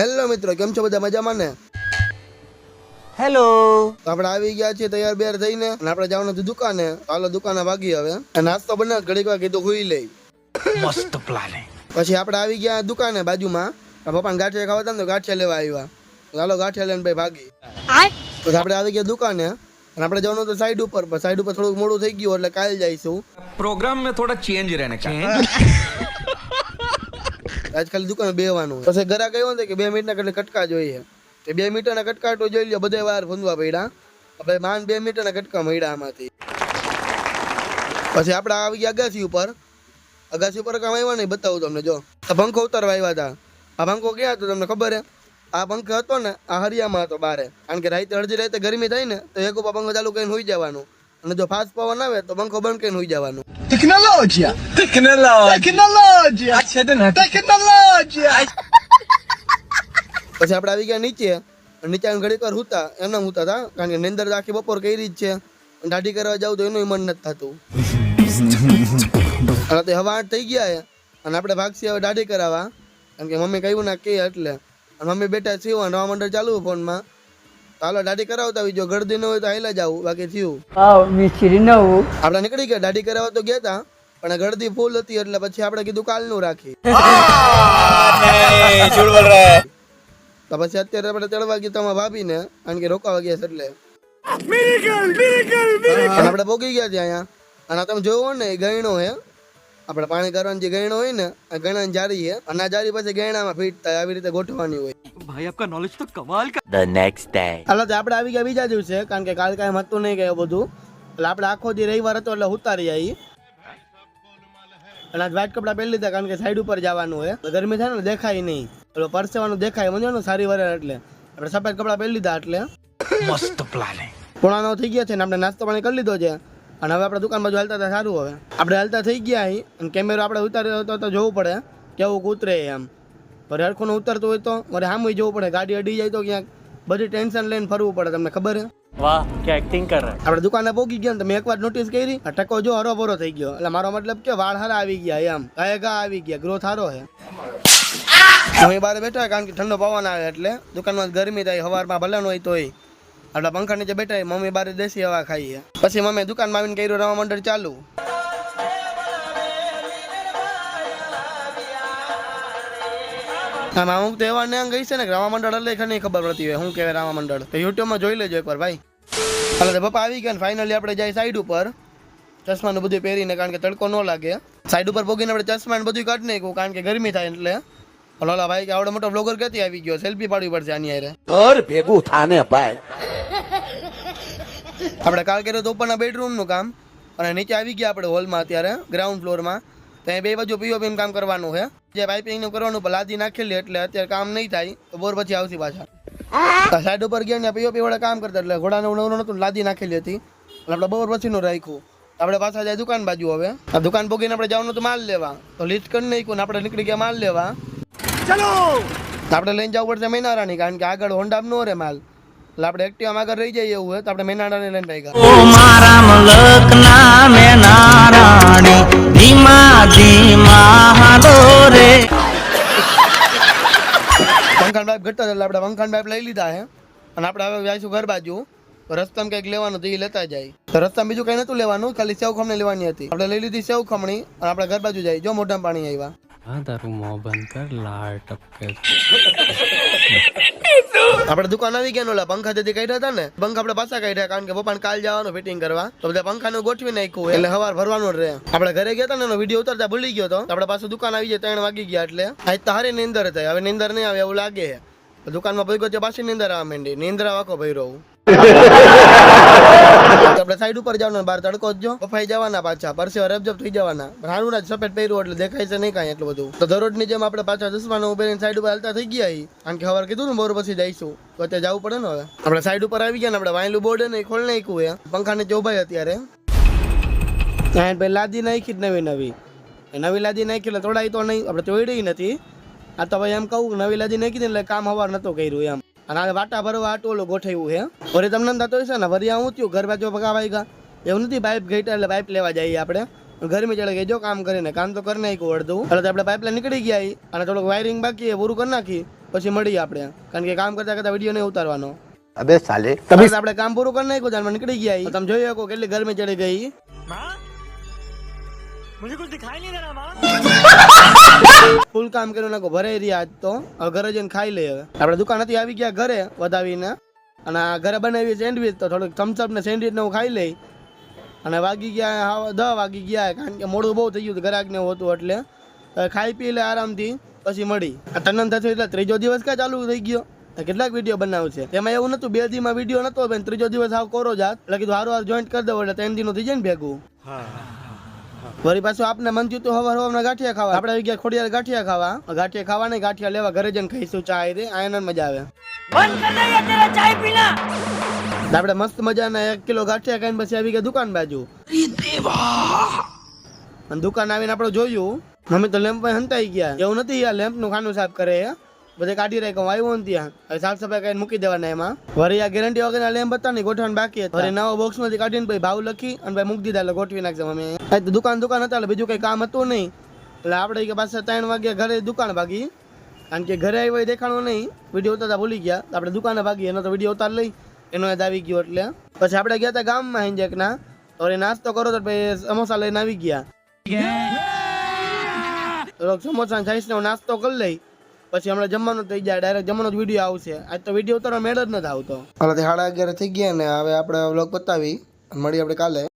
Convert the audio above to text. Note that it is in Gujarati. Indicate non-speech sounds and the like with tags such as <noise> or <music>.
હેલો મિત્રો કેમ છો બધા મજામાં ને? હેલો આપણે આવી ગયા છીએ તૈયાર બેર થઈને અને આપણે જવાનું હતું દુકાને. હાલો દુકાને ભાગી હવે. નાસ્તો બને ઘડીક વાર કીધું હુઈ લઈ. મસ્ત પ્લાન પછી આપણે આવી ગયા દુકાને બાજુમાં. પપ્પાને ગાંઠિયા ખાવા હતા ને ગાંઠિયા લેવા આવ્યા. હાલો ગાંઠિયા લઈને ભાઈ ભાગી. પછી આપણે આવી ગયા દુકાને અને આપણે જવાનું તો સાઈડ ઉપર. સાઈડ ઉપર થોડુંક મોડું થઈ ગયું એટલે કાલ જઈશું પ્રોગ્રામ મેં થોડા ચેન્જ રહેને का આજ ખાલી દુકાને બેવાનું પછી ઘરા ગયો ને કે બે મિનિટના કટલે કટકા જોઈએ. તે બે મીટરના કટકા તો જોઈ લ્યો, બધે વાર ફૂંદવા પડ્યા. આપણે માંડ બે મીટરના કટકા મળ્યા આમાંથી. પછી આપણે આવી ગયા અગાસી ઉપર. અગાસી ઉપર કામ આવ્યા નહીં, બતાવું તમને, જો. આ પંખો ઉતારવા આવ્યા હતા. આ પંખો ક્યાં હતો તમને ખબર હે? આ પંખો હતો ને, આ હરિયામાં હતો બારે. કારણ કે રાતે અડધી રાતે ગરમી થાય ને, તો એક ઉપર પંખો ચાલુ કરીને હોઈ જવાનું. અને જો ફાસ્ટ પવન આવે તો પંખો બંધ કરીને હોઈ જવાનું. ટેકનોલોજી ટેકનોલોજી ટેકનોલોજી પછી આપણે આવી ગયા નીચે. અને નીચે ઘડીક વાર હુતા. એમને હુતા હતા કારણ કે નિંદર આખી બપોર કરી જ છે. દાઢી કરવા જાવ તો એનું મન નથી થતું. અને તે હવા આઠ થઈ ગયા અને આપણે ભાગશી હવે દાઢી કરાવવા. કારણ કે મમ્મી કહ્યું ના કે એટલે. અને મમ્મી બેઠા થયું અને નવા મંડળ ચાલુ ફોનમાં. હાલો દાઢી કરાવતા આવી જો ગળદી ન હોય તો હાઈલા જાવું બાકી થયું. આવ મિસ્ત્રી નવું આપણે નીકળી ગયા દાઢી કરાવવા તો ગયા હતા પણ ગળદી ફૂલ હતી એટલે પછી આપણે કીધું કાલનું રાખી <laughs> તો પછી અત્યારે આપણે ચડવા ગયા તમારા ભાભીને કારણ કે રોકાવા ગયા છે એટલે. આપણે ભોગી ગયા ત્યાં અહીંયા. અને તમે જોવો ને ગયણો હે. આપણે પાણી કરવાની જે ગયણો હોય ને આ ગયણાની જારી છે અને આ જારી પછી ગયણામાં ફીટ થાય આવી રીતે ગોઠવવાની હોય. ભાઈ આપકા નોલેજ તો કમાલ કા ધ નેક્સ્ટ ડે હાલો તો આપણે આવી ગયા બીજા દિવસે કારણ કે કાલ કાંઈ હતું નહીં કે બધું. એટલે આપણે આખો દી રવિવાર હતો એટલે ઉતારી આવી અને આજ વ્હાઈટ કપડા પહેરી લીધા કારણ કે સાઈડ ઉપર જવાનું હોય. ગરમી થાય ને દેખાય નહીં. એટલે પરસેવાનું દેખાય મને ને સારી વરે એટલે. આપણે સફેદ કપડા પહેરી લીધા એટલે. મસ્ત પ્લાન પોણા નવ થઈ ગયા છે ને આપણે નાસ્તો પાણી કરી લીધો છે. અને હવે આપણે દુકાનમાં બાજુ હાલતા હતા સારું હવે. આપણે હાલતા થઈ ગયા અહીં અને કેમેરો આપણે ઉતાર્યો હતો તો જોવું પડે. કેવું ઉતરે એમ. પર હરખું ઉતરતું હોય તો મારે સામે જવું પડે. ગાડી અડી જાય તો ક્યાંક બધી ટેન્શન લઈને ફરવું પડે તમને ખબર છે? વાહ કે એક્ટિંગ કર? રહે આપણે દુકાને પહોંચી ગયા તમે એકવાર નોટિસ કરી. આ ટકો જો હરો ભરો થઈ ગયો. એટલે મારો મતલબ કે વાળ હારા આવી ગયા એમ. ગાયગા આવી ગયા. ગ્રોથ હારો છે. અમે બહાર બેઠા કારણ કે ઠંડો પવન આવે એટલે દુકાનમાં ગરમી થાય સવારમાં ભલે હોય તોય. આપણા પંખા નીચે બેઠા મમ્મી બારે દેશી હવા ખાઈએ. પછી મમ્મી દુકાનમાં આવીને કર્યું, રવા મંડળ ચાલુ. આમ અમુક તો એવા ને ગઈ છે ને રામા મંડળ એટલે ખરી ખબર પડતી હોય. શું કહેવાય રામા મંડળ? તો યુટ્યુબમાં જોઈ લેજો એકવાર ભાઈ. એટલે પપ્પા આવી ગયા ને ફાઇનલી આપણે જાય સાઈડ ઉપર. ચશ્માનું બધું પહેરીને, કારણ કે તડકો ન લાગે. સાઈડ ઉપર પોગીને આપણે ચશ્મા ને બધું કાઢી નાખ્યું, કારણ કે ગરમી થાય એટલે. ઓલા ભાઈ, કે આવડો મોટો બ્લોગર ક્યાંથી આવી ગયો? સેલ્ફી પાડવી પડશે આની આરે ઘર ભેગું થાને ભાઈ. આપણે કાલ કર્યું તો ઉપરના બેડરૂમનું કામ. અને નીચે આવી ગયા આપણે હોલમાં અત્યારે ગ્રાઉન્ડ ફ્લોરમાં તો અહીં બે બાજુ પીઓપીનું કામ કરવાનું છે. જે પાઇપિંગનું કરવાનું પણ લાદી નાખેલી એટલે અત્યારે કામ નહીં થાય. તો બોર પછી આવશે પાછા. સાઈડ ઉપર ગયા ને પીઓપી વાળા કામ કરતા એટલે ઘોડાને નવું નતું લાદી નાખેલી હતી. એટલે આપણે બોર પછીનું રાખ્યું. આપણે પાછા જાય દુકાન બાજુ હવે. આ દુકાન ભોગીને આપણે જવાનું તો માલ લેવા. તો લિસ્ટ કરી નાખ્યું ને આપણે નીકળી ગયા માલ લેવા. ચલો! આપણે લઈને જવું પડશે મહિનારાની કારણ કે આગળ હોન્ડા નો રે માલ. એટલે આપણે એક્ટિવામાં આગળ રહી જઈએ એવું હોય તો આપણે મહિનારાને લઈને ભાઈ મારા મલકના મેં નારાણી ધીમા ધીમા હાલો રે. વંખાણ બાઈપ ઘટતા એટલે આપણે વંખાણ બાઈપ લઈ લીધા હે. અને આપણે હવે જઈશું ઘર બાજુ રસ્તામાં કંઈક લેવાનું તો એ લેતા જાય. તો રસ્તામાં બીજું કંઈ નતું લેવાનું ખાલી સેવ ખમણી લેવાની હતી. આપણે લઈ લીધી સેવ ખમણી અને આપણે ઘર બાજુ જાય. જો મોઢામાં પાણી આવ્યા. હા, તારું બંધ કર, લાળ ટપકે આપણે દુકાન આવી ગયા ઓલા પંખા તેથી કાઢ્યા હતા ને, પંખા આપણે પાછા કાઢ્યા, કારણ કે પપ્પાને કાલ જવાનું ફિટિંગ કરવા. તો બધા પંખાનું ગોઠવી નાખ્યું એટલે હવાર ભરવાનું રહે. આપડે ઘરે ગયા હતા ને, એનો વીડિયો ઉતરતા ભૂલી ગયો તો. આપણે પાછું દુકાન આવી જાય, ત્રણ વાગી ગયા એટલે. આજ તારે નીંદર થાય. હવે નીંદર નહીં આવે, એવું લાગે દુકાનમાં ભાઈ ગયો પાછી નીંદર આવવા માંડી. નીંદર આખો ભાઈ રહું આપણે સાઈડ ઉપર જવાનું બાર તડકો જ જો. બફાઈ જવાના પાછા. પરસે રબજબ થઈ જવાના. પણ રાજ સફેદ પહેર્યું એટલે દેખાય છે નહીં કાંઈ એટલું બધું. તો દરરોજની જેમ આપણે પાછા દસમાનું ઉભેરીને સાઈડ ઉપર હાલતા થઈ ગયા. કારણ કે હવાર કીધું ને બોર પછી જઈશું. તો અત્યારે જવું પડે ને હવે. આપણે સાઈડ ઉપર આવી ગયા ને, આપણે વાયલું બોર્ડ ને ખોલ નાખ્યું એ. પંખા નીચે ઊભા અત્યારે. ત્યાં ભાઈ લાદી નાખી જ નવી નવી. નવી લાદી નાખી એટલે તોડાઈ તો નહીં. આપણે તોડી નથી. આ તો ભાઈ એમ કહું નવી લાદી નાખી દે એટલે કામ હવાર નહોતું કર્યું એમ. અને આ વાટા ભરવા આટોલો ગોઠવ્યું હે. વરે તમને થતો હશે ને વરી હું થયું? ઘર બાજુ ભગાવાઈ ગયા એવું નથી પાઇપ ઘેટા એટલે પાઇપ લેવા જઈએ આપણે. ગરમી ચડે ગઈ જો કામ કરીને કામ તો કરી નાખ્યું અડધું. એટલે આપણે પાઇપલાઇન નીકળી ગયા અને થોડુંક વાયરિંગ બાકી પૂરું કરી નાખી પછી મળીએ આપણે. કારણ કે કામ કરતા કરતા વીડિયો નહીં ઉતારવાનો. અબે સાલે તમે આપણે કામ પૂરું કરી નાખ્યું જાનમાં નીકળી ગયા તમે જોઈ શકો કેટલી ગરમી ચડી ગઈ મુજે કુછ દિખાઈ નહીં રહા ફૂલ કામ કર્યું નાખો ભરાઈ રહ્યા આજ તો. ઘરે જઈને ખાઈ લઈએ હવે. આપણે દુકાનેથી આવી ગયા ઘરે વધાવીને. અને ઘરે બનાવી સેન્ડવીચ, તો થોડુંક થમ્સઅપ ને સેન્ડવીચ ને હું ખાઈ લઈ. અને વાગી ગયા દહ વાગી ગયા, કારણ કે મોડું બહુ થઈ ગયું હતું ગ્રાહક ને હોતું એટલે. ખાઈ પી લે આરામથી, પછી મળી. આ ટનન થશે એટલે ત્રીજો દિવસ ક્યાં ચાલુ થઈ ગયો. કેટલાક વીડિયો બનાવશે તેમાં એવું નતું, બે દીમાં વીડિયો નતો ત્રીજો દિવસ આવ કોરો જાત. એટલે કીધું હારું હાર જોઈન્ટ કરી દો એટલે ત્રણ દીનું થઈ જાય ને ભેગું. વળી પાછું આપને મન થયું તો હવાર હવારના ગાંઠિયા ખાવા. આપણે આવી ગયા ખોડિયાર ગાંઠિયા ખાવા. ગાંઠિયા ખાવા નહીં ગાંઠિયા લેવા ઘરે જઈને ખાઈશું ચા રે. આયન મજા આવે. આપણે મસ્ત મજાના એક કિલો ગાંઠિયા ખાઈને પછી આવી ગયા દુકાન બાજુ. અને દુકાન આવીને આપણે જોયું. મમ્મી તો લેમ્પ હંતાઈ ગયા. એવું નથી આ લેમ્પનું ખાનું સાફ કરે. બધે કાઢી રાખ્યો કે આવ્યો ને ત્યાં. હવે સાફ સફાઈ કરીને મૂકી દેવાના એમાં. વરી આ ગેરંટી વગરના લેમ બતા ને ગોઠવણ બાકી હતા. વરી નવા બોક્સમાંથી કાઢીને ભાઈ ભાવ લખી અને ભાઈ મૂકી દીધા એટલે ગોઠવી નાખજો અમે દુકાન દુકાન હતા એટલે બીજું કઈ કામ હતું નહીં. એટલે આપણે કે પાછા ત્રણ વાગ્યા ઘરે દુકાન ભાગી. કારણ કે ઘરે આવ્યો દેખાણો નહીં. વીડિયો ઉતારતા ભૂલી ગયા. આપણે દુકાને ભાગી એનો તો વીડિયો ઉતાર લઈ. એનો યાદ આવી ગયો એટલે. પછી આપણે ગયા હતા ગામમાં હિંજકના તો નાસ્તો કરો તો પછી સમોસા લઈને આવી ગયા. સમોસા સાઈસ નો નાસ્તો કરી લઈ. પછી હમણાં જમવાનું થઈ જાય ડાયરેક્ટ જમવાનો જ વીડિયો આવશે. આજ તો વીડિયો ઉતારવા મેળ જ નથી આવતો. હાલ સાડા અગિયાર થઈ ગયા ને, હવે આપણે વ્લોગ બતાવી. મળીએ આપણે કાલે.